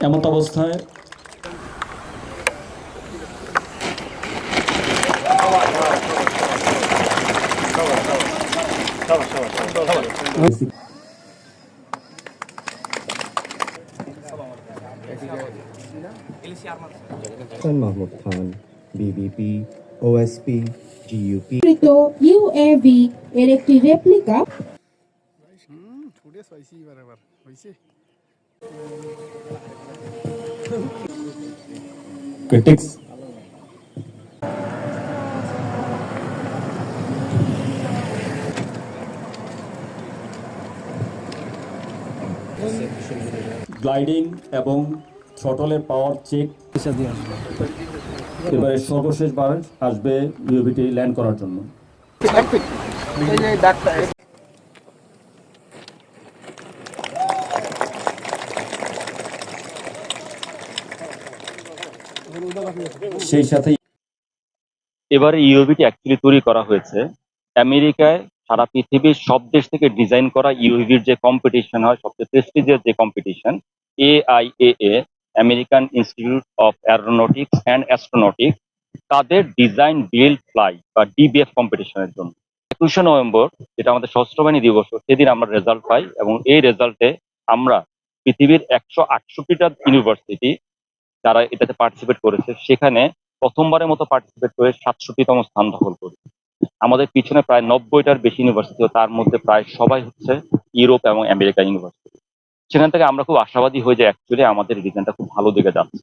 এমত অবস্থায়। Hasan Mahmud Khan BBP OSP GUP কৃত ইউএভি এর একটি রেপ্লিকা ক্রিটিক্স গ্লাইডিং এবং থ্রটলের পাওয়ার চেক এবারে সর্বশেষবার আসবে ইউবিটি ল্যান্ড করার জন্য। সেই সাথে এবারে ইউএভিটি অ্যাকচুয়ালি তৈরি করা হয়েছে। আমেরিকায় সারা পৃথিবীর সব দেশ থেকে ডিজাইন করা ইউএভির যে কম্পিটিশন হয়, সবচেয়ে প্রেস্টিজিয়াস যে competition AIAA American Institute of Aeronautics and Astronautics তাদের ডিজাইন বিল্ড ফ্লাই বা ডিবিএফ কম্পিটিশনের জন্য। একুশে নভেম্বর, যেটা আমাদের সশস্ত্র বাহিনী দিবস, সেদিন আমরা রেজাল্ট পাই এবং এই রেজাল্টে আমরা পৃথিবীর একশো আটষট্টিটা ইউনিভার্সিটি যারা এটাতে পার্টিসিপেট করেছে, সেখানে প্রথমবারের মতো পার্টিসিপেট করে সাতষট্টিতম স্থান দখল করে আমাদের পিছনে প্রায় নব্বইটার বেশি ইউনিভার্সিটি তার মধ্যে প্রায় সবাই হচ্ছে ইউরোপ এবং আমেরিকা ইউনিভার্সিটি সেখান থেকে আমরা খুব আশাবাদী হয়ে যে অ্যাকচুয়ালি আমাদের রিজনটা খুব ভালো দিকে যাচ্ছে।